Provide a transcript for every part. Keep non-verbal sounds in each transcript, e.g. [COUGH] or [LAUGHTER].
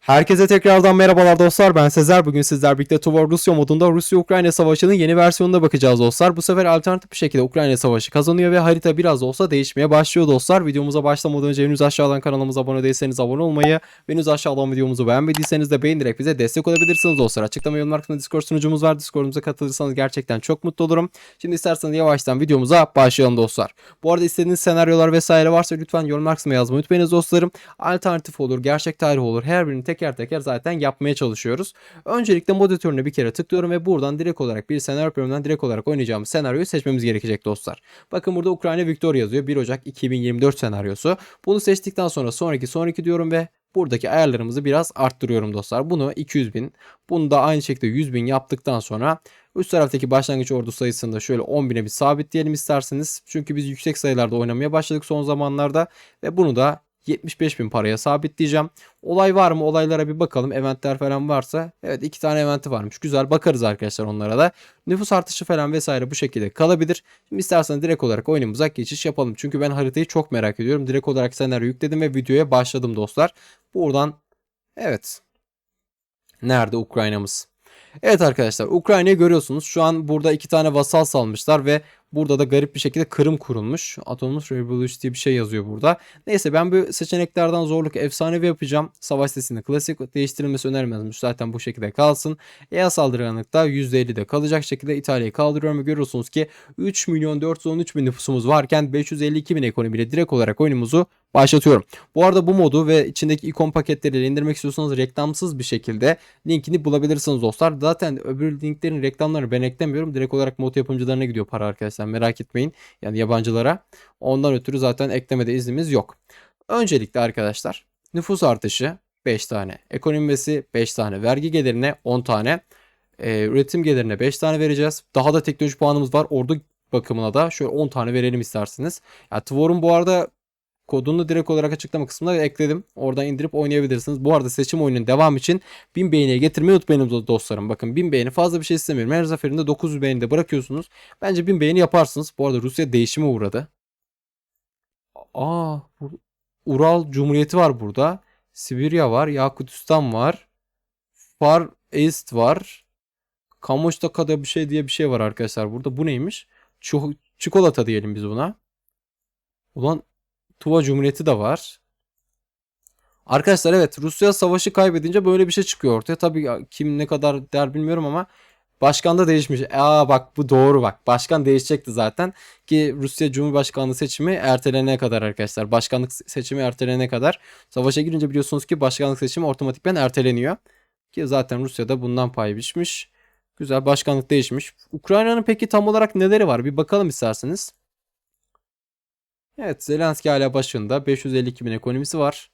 Herkese tekrardan merhabalar dostlar. Ben Sezer. Bugün sizler birlikte Tuvor Rusya modunda Rusya-Ukrayna savaşının yeni versiyonuna bakacağız dostlar. Bu sefer alternatif bir şekilde Ukrayna savaşı kazanıyor ve harita biraz olsa değişmeye başlıyor dostlar. Videomuza başlamadan önce henüz aşağıdan kanalımıza abone değilseniz abone olmayı ve henüz aşağıdan videomuzu beğenmediyseniz de beğenerek bize destek olabilirsiniz dostlar. Açıklama yorumlar kısmında Discord sunucumuz var. Discord'umuza katılırsanız gerçekten çok mutlu olurum. Şimdi isterseniz yavaştan videomuza başlayalım dostlar. Bu arada istediğiniz senaryolar vesaire varsa lütfen yorumlar kısmına yazmayı unutmayınız dostlarım. Alternatif olur, gerçek tarih olur. Her birini teker teker zaten yapmaya çalışıyoruz. Öncelikle moderatörüne bir kere tıklıyorum ve buradan direkt olarak bir senaryo bölümünden direkt olarak oynayacağımız senaryoyu seçmemiz gerekecek dostlar. Bakın burada Ukrayna Victor yazıyor. 1 Ocak 2024 senaryosu. Bunu seçtikten sonra sonraki sonraki diyorum ve buradaki ayarlarımızı biraz arttırıyorum dostlar. Bunu 200 bin. Bunu da aynı şekilde 100 bin yaptıktan sonra üst taraftaki başlangıç ordu sayısını da şöyle 10 bine bir sabitleyelim isterseniz. Çünkü biz yüksek sayılarda oynamaya başladık son zamanlarda ve bunu da 75 bin paraya sabitleyeceğim. Olay var mı? Olaylara bir bakalım. Eventler falan varsa. Evet iki tane eventi varmış. Güzel bakarız arkadaşlar onlara da. Nüfus artışı falan vesaire bu şekilde kalabilir. Şimdi isterseniz direkt olarak oyunumuza geçiş yapalım. Çünkü ben haritayı çok merak ediyorum. Direkt olarak senaryo yükledim ve videoya başladım dostlar. Buradan evet. Nerede Ukrayna'mız? Evet arkadaşlar Ukrayna'yı görüyorsunuz. Şu an burada iki tane vasal salmışlar ve burada da garip bir şekilde Kırım kurulmuş. Autonomous Revolution diye bir şey yazıyor burada. Neyse ben bu seçeneklerden zorluk efsanevi yapacağım. Savaş sesini klasik değiştirilmesi önermezmiş. Zaten bu şekilde kalsın. EA saldırganlıkta %50 de kalacak şekilde İtalya'yı kaldırıyorum görüyorsunuz ki 3 milyon 413 bin nüfusumuz varken 552 bin ekonomiyle direkt olarak oyunumuzu başlatıyorum. Bu arada bu modu ve içindeki ikon paketleri indirmek istiyorsanız reklamsız bir şekilde linkini bulabilirsiniz dostlar. Zaten öbür linklerin reklamlarını ben eklemiyorum. Direkt olarak mod yapımcılarına gidiyor para arkadaşlar. Merak etmeyin. Yani yabancılara. Ondan ötürü zaten eklemede iznimiz yok. Öncelikle arkadaşlar nüfus artışı 5 tane. Ekonomisi 5 tane. Vergi gelirine 10 tane. Ee, üretim gelirine 5 tane vereceğiz. Daha da teknoloji puanımız var. Ordu bakımına da şöyle 10 tane verelim isterseniz. Ya Tvor'un bu arada kodunu direkt olarak açıklama kısmına ekledim. Oradan indirip oynayabilirsiniz. Bu arada seçim oyunun devam için 1000 beğeniye getirmeyi unutmayın dostlarım. Bakın 1000 beğeni fazla bir şey istemiyorum. Her seferinde 900 beğeni de bırakıyorsunuz. Bence 1000 beğeni yaparsınız. Bu arada Rusya değişime uğradı. Aa, Ural Cumhuriyeti var burada. Sibirya var. Yakutistan var. Far East var. Kamoştaka'da bir şey diye bir şey var arkadaşlar burada. Bu neymiş? Çikolata diyelim biz buna. Ulan Tuva Cumhuriyeti de var. Arkadaşlar evet Rusya savaşı kaybedince böyle bir şey çıkıyor ortaya. Tabii kim ne kadar der bilmiyorum ama başkan da değişmiş. Aa bak bu doğru bak. Başkan değişecekti zaten ki Rusya Cumhurbaşkanlığı seçimi ertelenene kadar arkadaşlar. Başkanlık seçimi ertelenene kadar. Savaşa girince biliyorsunuz ki başkanlık seçimi otomatikten erteleniyor. Ki zaten Rusya'da bundan pay biçmiş. Güzel başkanlık değişmiş. Ukrayna'nın peki tam olarak neleri var? Bir bakalım isterseniz. Evet Zelenski hala başında. 552 bin ekonomisi var.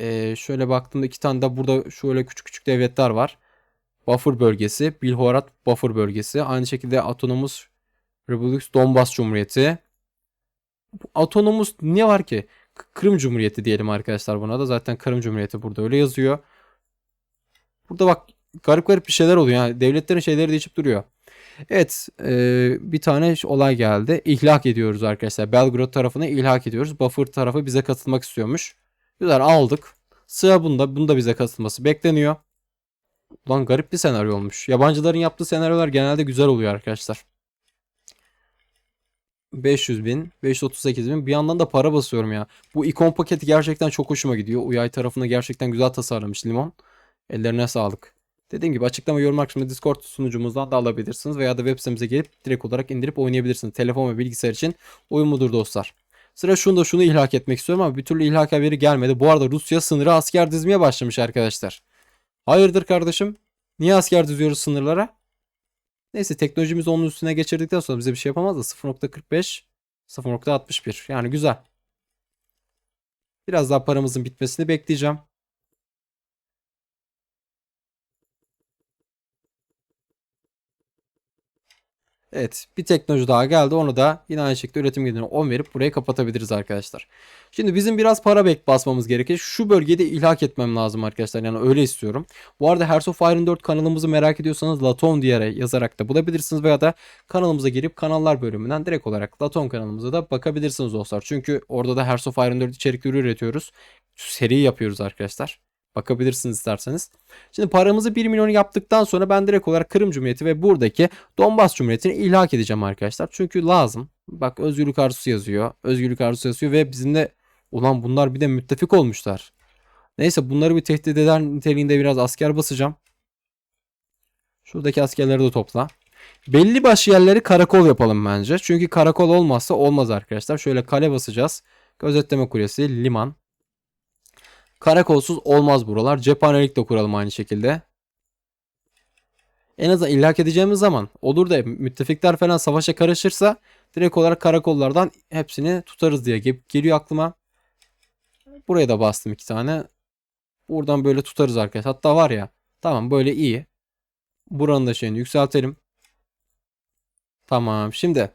Ee, şöyle baktığımda iki tane de burada şöyle küçük küçük devletler var. Buffer bölgesi, Bilhorat Buffer bölgesi. Aynı şekilde Autonomous Republic Donbas Cumhuriyeti. Autonomous ne var ki? Kırım Cumhuriyeti diyelim arkadaşlar buna da. Zaten Kırım Cumhuriyeti burada öyle yazıyor. Burada bak garip garip bir şeyler oluyor. Yani devletlerin şeyleri değişip duruyor. Evet e, bir tane olay geldi. İhlak ediyoruz arkadaşlar. Belgrad tarafına ilhak ediyoruz. Buffer tarafı bize katılmak istiyormuş. Güzel aldık. Sıra bunda. Bunda bize katılması bekleniyor. Ulan garip bir senaryo olmuş. Yabancıların yaptığı senaryolar genelde güzel oluyor arkadaşlar. 500 bin, 538 bin. Bir yandan da para basıyorum ya. Bu ikon paketi gerçekten çok hoşuma gidiyor. Uyay tarafını gerçekten güzel tasarlamış Limon. Ellerine sağlık. Dediğim gibi açıklama yorum kısmında Discord sunucumuzdan da alabilirsiniz veya da web sitemize gelip direkt olarak indirip oynayabilirsiniz. Telefon ve bilgisayar için uyumludur dostlar. Sıra şunu da şunu ihlak etmek istiyorum ama bir türlü ihlak haberi gelmedi. Bu arada Rusya sınırı asker dizmeye başlamış arkadaşlar. Hayırdır kardeşim? Niye asker diziyoruz sınırlara? Neyse teknolojimizi onun üstüne geçirdikten sonra bize bir şey yapamaz da 0.45 0.61 yani güzel. Biraz daha paramızın bitmesini bekleyeceğim. Evet bir teknoloji daha geldi. Onu da yine aynı şekilde üretim gelirine 10 verip burayı kapatabiliriz arkadaşlar. Şimdi bizim biraz para bek basmamız gerekir. Şu bölgede ilhak etmem lazım arkadaşlar. Yani öyle istiyorum. Bu arada Hearts of Iron 4 kanalımızı merak ediyorsanız Laton diye yazarak da bulabilirsiniz. Veya da kanalımıza girip kanallar bölümünden direkt olarak Laton kanalımıza da bakabilirsiniz dostlar. Çünkü orada da Hearts of Iron 4 içerikleri üretiyoruz. Seri yapıyoruz arkadaşlar. Bakabilirsiniz isterseniz. Şimdi paramızı 1 milyon yaptıktan sonra ben direkt olarak Kırım Cumhuriyeti ve buradaki Donbas Cumhuriyeti'ni ilhak edeceğim arkadaşlar. Çünkü lazım. Bak özgürlük arzusu yazıyor. Özgürlük arzusu yazıyor ve bizimle ulan bunlar bir de müttefik olmuşlar. Neyse bunları bir tehdit eder niteliğinde biraz asker basacağım. Şuradaki askerleri de topla. Belli başlı yerleri karakol yapalım bence. Çünkü karakol olmazsa olmaz arkadaşlar. Şöyle kale basacağız. Gözetleme kulesi, liman. Karakolsuz olmaz buralar. Cephanelik de kuralım aynı şekilde. En azından ilhak edeceğimiz zaman olur da müttefikler falan savaşa karışırsa direkt olarak karakollardan hepsini tutarız diye ge- geliyor aklıma. Buraya da bastım iki tane. Buradan böyle tutarız arkadaşlar. Hatta var ya tamam böyle iyi. Buranın da şeyini yükseltelim. Tamam şimdi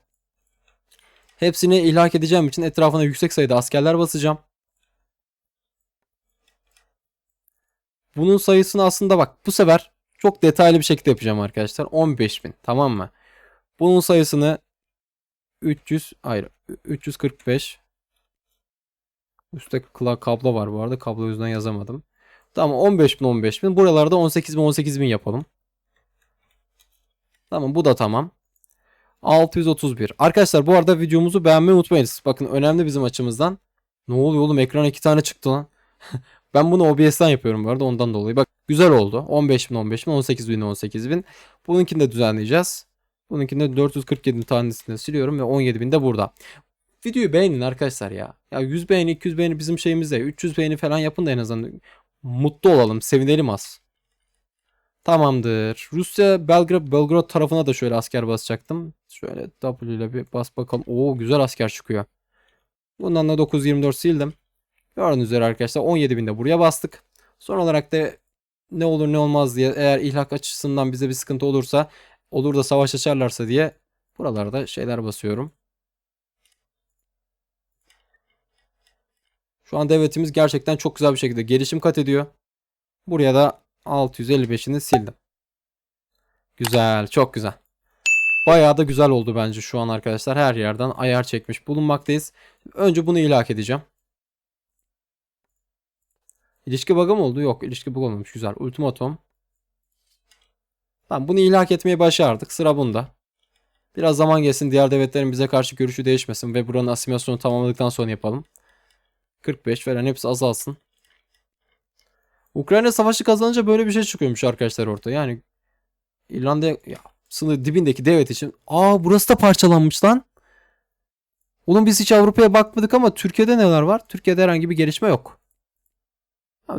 hepsini ilhak edeceğim için etrafına yüksek sayıda askerler basacağım. Bunun sayısını aslında bak bu sefer çok detaylı bir şekilde yapacağım arkadaşlar. 15.000 tamam mı? Bunun sayısını 300 hayır 345 Üstte kablo var bu arada. Kablo yüzünden yazamadım. Tamam 15.000 15.000. Buralarda 18.000 18.000 yapalım. Tamam bu da tamam. 631. Arkadaşlar bu arada videomuzu beğenmeyi unutmayınız. Bakın önemli bizim açımızdan. Ne oluyor oğlum ekrana iki tane çıktı lan. [LAUGHS] ben bunu OBS'ten yapıyorum bu arada ondan dolayı. Bak güzel oldu. 15.000 15.000 18.000 18.000. Bununkini de düzenleyeceğiz. Bununkini de 447 tanesini siliyorum ve 17.000 de burada. Videoyu beğenin arkadaşlar ya. Ya 100 beğeni 200 beğeni bizim şeyimizde. 300 beğeni falan yapın da en azından mutlu olalım. Sevinelim az. Tamamdır. Rusya Belgrad Belgrad tarafına da şöyle asker basacaktım. Şöyle W ile bir bas bakalım. Oo güzel asker çıkıyor. Bundan da 924 sildim. Gördüğünüz üzere arkadaşlar 17.000 de buraya bastık. Son olarak da ne olur ne olmaz diye eğer ihlak açısından bize bir sıkıntı olursa olur da savaş açarlarsa diye buralarda şeyler basıyorum. Şu an devletimiz gerçekten çok güzel bir şekilde gelişim kat ediyor. Buraya da 655'ini sildim. Güzel, çok güzel. Bayağı da güzel oldu bence şu an arkadaşlar. Her yerden ayar çekmiş bulunmaktayız. Önce bunu ilhak edeceğim. İlişki bug'ı mı oldu? Yok, ilişki bug olmamış. Güzel. Ultimatum. Tamam, bunu ilhak etmeyi başardık. Sıra bunda. Biraz zaman geçsin. Diğer devletlerin bize karşı görüşü değişmesin ve buranın asimilasyonu tamamladıktan sonra yapalım. 45 veren hepsi azalsın. Ukrayna savaşı kazanınca böyle bir şey çıkıyormuş arkadaşlar ortaya. Yani İrlanda ya, sınır dibindeki devlet için. Aa burası da parçalanmış lan. Oğlum biz hiç Avrupa'ya bakmadık ama Türkiye'de neler var? Türkiye'de herhangi bir gelişme yok.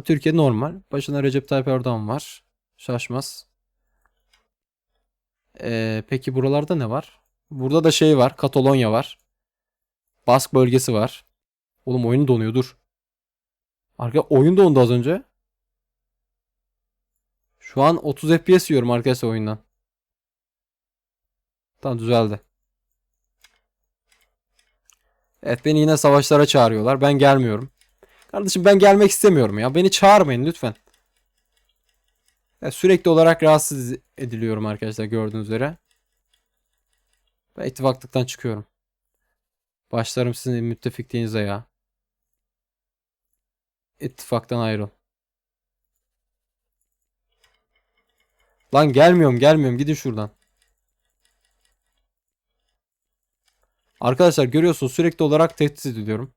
Türkiye normal. Başına Recep Tayyip Erdoğan var. Şaşmaz. Ee, peki buralarda ne var? Burada da şey var. Katalonya var. Bask bölgesi var. Oğlum oyun donuyor dur. Arka oyun dondu az önce. Şu an 30 FPS yiyorum arkadaşlar oyundan. Tamam düzeldi. Evet beni yine savaşlara çağırıyorlar. Ben gelmiyorum. Kardeşim ben gelmek istemiyorum ya. Beni çağırmayın lütfen. Ya sürekli olarak rahatsız ediliyorum arkadaşlar gördüğünüz üzere. Ben ittifaklıktan çıkıyorum. Başlarım sizin müttefikliğinize ya. İttifaktan ayrıl. Lan gelmiyorum gelmiyorum gidin şuradan. Arkadaşlar görüyorsunuz sürekli olarak tehdit ediliyorum.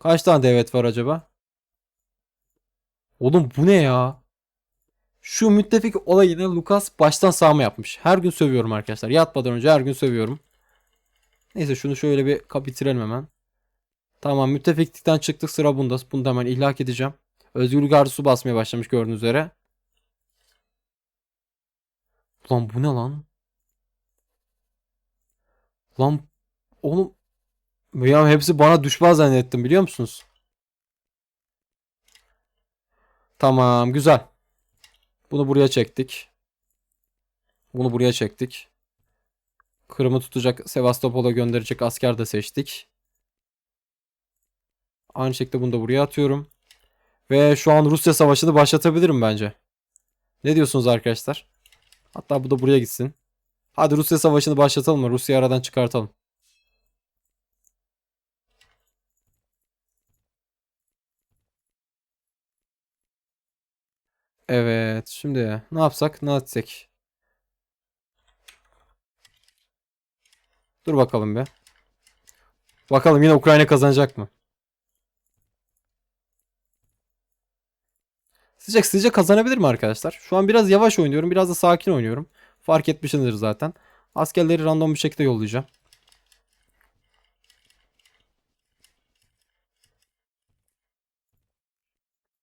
Kaç tane devlet var acaba? Oğlum bu ne ya? Şu müttefik olayını Lucas baştan sağma yapmış. Her gün sövüyorum arkadaşlar. Yatmadan önce her gün sövüyorum. Neyse şunu şöyle bir bitirelim hemen. Tamam müttefiklikten çıktık sıra bunda. Bunu da hemen ihlak edeceğim. Özgürlük arzusu basmaya başlamış gördüğünüz üzere. Lan bu ne lan? Lan oğlum ya hepsi bana düşman zannettim biliyor musunuz? Tamam güzel. Bunu buraya çektik. Bunu buraya çektik. Kırım'ı tutacak Sevastopol'a gönderecek asker de seçtik. Aynı şekilde bunu da buraya atıyorum. Ve şu an Rusya savaşını başlatabilirim bence. Ne diyorsunuz arkadaşlar? Hatta bu da buraya gitsin. Hadi Rusya savaşını başlatalım mı? Rusya'yı aradan çıkartalım. Evet. Şimdi ne yapsak? Ne etsek? Dur bakalım be. Bakalım yine Ukrayna kazanacak mı? Sıcak sıcak kazanabilir mi arkadaşlar? Şu an biraz yavaş oynuyorum. Biraz da sakin oynuyorum. Fark etmişsinizdir zaten. Askerleri random bir şekilde yollayacağım.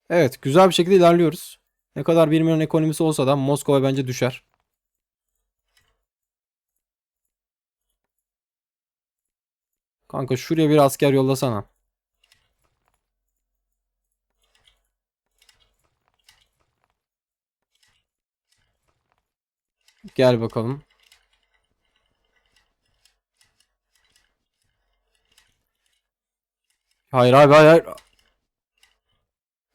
Evet, güzel bir şekilde ilerliyoruz. Ne kadar 1 milyon ekonomisi olsa da Moskova bence düşer. Kanka şuraya bir asker yollasana. Gel bakalım. Hayır abi hayır. hayır.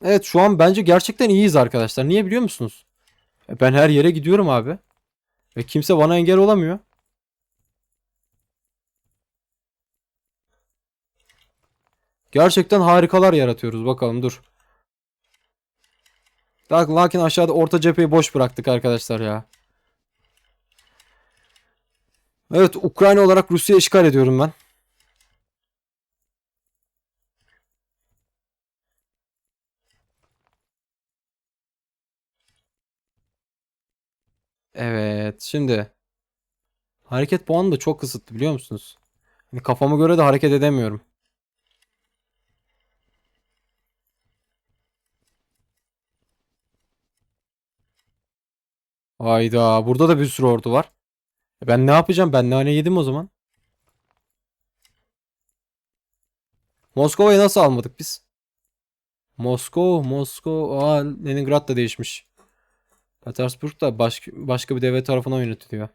Evet şu an bence gerçekten iyiyiz arkadaşlar. Niye biliyor musunuz? E, Ben her yere gidiyorum abi. Ve kimse bana engel olamıyor. Gerçekten harikalar yaratıyoruz. Bakalım dur. Lak- Lakin aşağıda orta cepheyi boş bıraktık arkadaşlar ya. Evet Ukrayna olarak Rusya'yı işgal ediyorum ben. Evet şimdi hareket puanı da çok kısıtlı biliyor musunuz? Hani kafama göre de hareket edemiyorum. Hayda burada da bir sürü ordu var. E Ben ne yapacağım? Ben nane yedim o zaman. Moskova'yı nasıl almadık biz? Moskova, Moskova, aa Leningrad da değişmiş. Petersburg da başka, başka bir devlet tarafından yönetiliyor.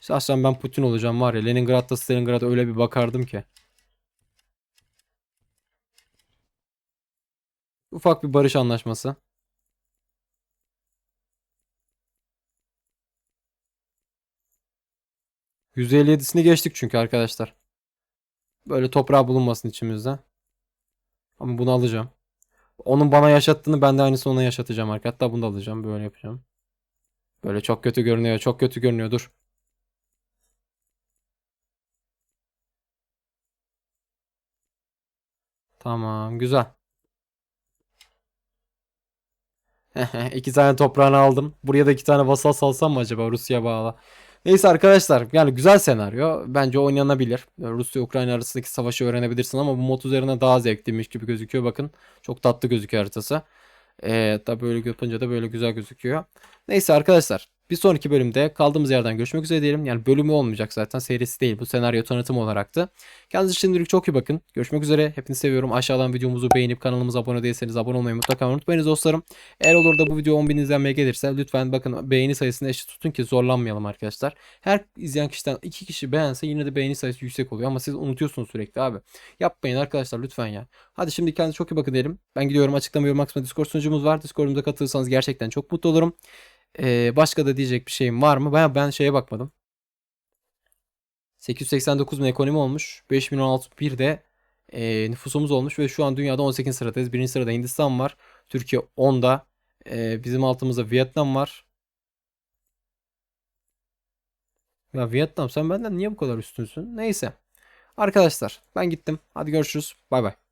Şahsen ben Putin olacağım var ya. Leningrad'da Stalingrad'a öyle bir bakardım ki. Ufak bir barış anlaşması. %57'sini geçtik çünkü arkadaşlar. Böyle toprağı bulunmasın içimizde. Ama bunu alacağım. Onun bana yaşattığını ben de aynısını ona yaşatacağım arkadaşlar. Hatta bunu da alacağım. Böyle yapacağım. Böyle çok kötü görünüyor. Çok kötü görünüyor. Dur. Tamam. Güzel. [LAUGHS] İki tane toprağını aldım. Buraya da iki tane vasal salsam mı acaba Rusya bağlı? Neyse arkadaşlar yani güzel senaryo. Bence oynanabilir. Rusya Ukrayna arasındaki savaşı öğrenebilirsin ama bu mod üzerine daha zevkliymiş gibi gözüküyor. Bakın çok tatlı gözüküyor haritası. Ee, da böyle yapınca da böyle güzel gözüküyor. Neyse arkadaşlar bir sonraki bölümde kaldığımız yerden görüşmek üzere diyelim. Yani bölümü olmayacak zaten serisi değil bu senaryo tanıtım olaraktı. Kendinize şimdilik çok iyi bakın. Görüşmek üzere. Hepinizi seviyorum. Aşağıdan videomuzu beğenip kanalımıza abone değilseniz abone olmayı mutlaka unutmayınız dostlarım. Eğer olur da bu video 10.000 izlenmeye gelirse lütfen bakın beğeni sayısını eşit tutun ki zorlanmayalım arkadaşlar. Her izleyen kişiden 2 kişi beğense yine de beğeni sayısı yüksek oluyor ama siz unutuyorsunuz sürekli abi. Yapmayın arkadaşlar lütfen ya. Hadi şimdi kendinize çok iyi bakın diyelim. Ben gidiyorum açıklama yorum kısmında Discord sunucumuz var. Discord'umuza katılırsanız gerçekten çok mutlu olurum. Ee, başka da diyecek bir şeyim var mı? Ben, ben şeye bakmadım. 889 bin ekonomi olmuş. 5016 bir de e, nüfusumuz olmuş ve şu an dünyada 18 sıradayız. Birinci sırada Hindistan var. Türkiye 10'da. E, bizim altımızda Vietnam var. Ya Vietnam sen benden niye bu kadar üstünsün? Neyse. Arkadaşlar ben gittim. Hadi görüşürüz. Bay bay.